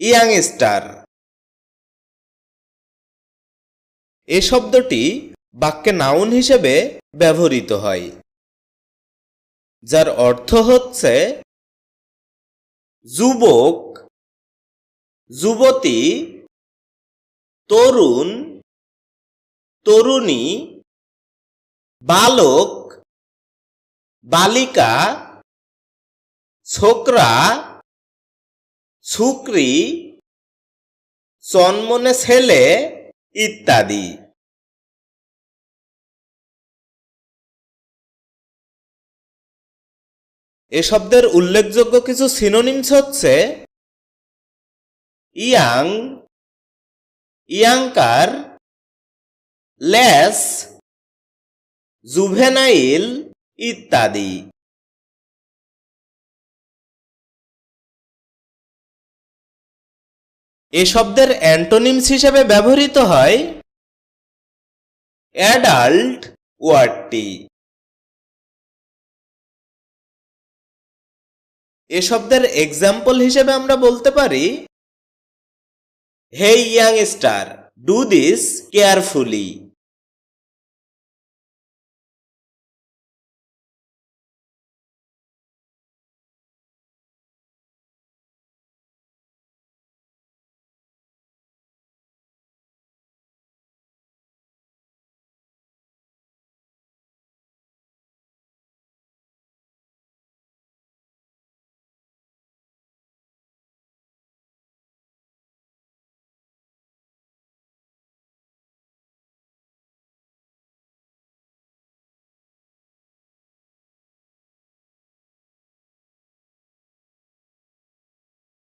Young star. এ শব্দটি বাক্যে noun হিসেবে ব্যবহৃত হয়, যার অর্থ হচ্ছে যুবক, যুবতী, তরুণ, তরুণী, বালক, বালিকা, ছোকরা ছুকরি, চনমনে ছেলে, ইত্যাদি। এ শব্দের উল্লেখযোগ্য কিছু সিনোনিমস হচ্ছে ইয়াং, ইয়াংকার, লেস, জুভেনাইল, ইত্যাদি। এ শব্দের অ্যান্টোনিমস হিসেবে ব্যবহৃত হয় অ্যাডাল্ট ওয়ার্ডটি। এ শব্দের এক্সাম্পল হিসেবে আমরা বলতে পারি hey young star do this carefully.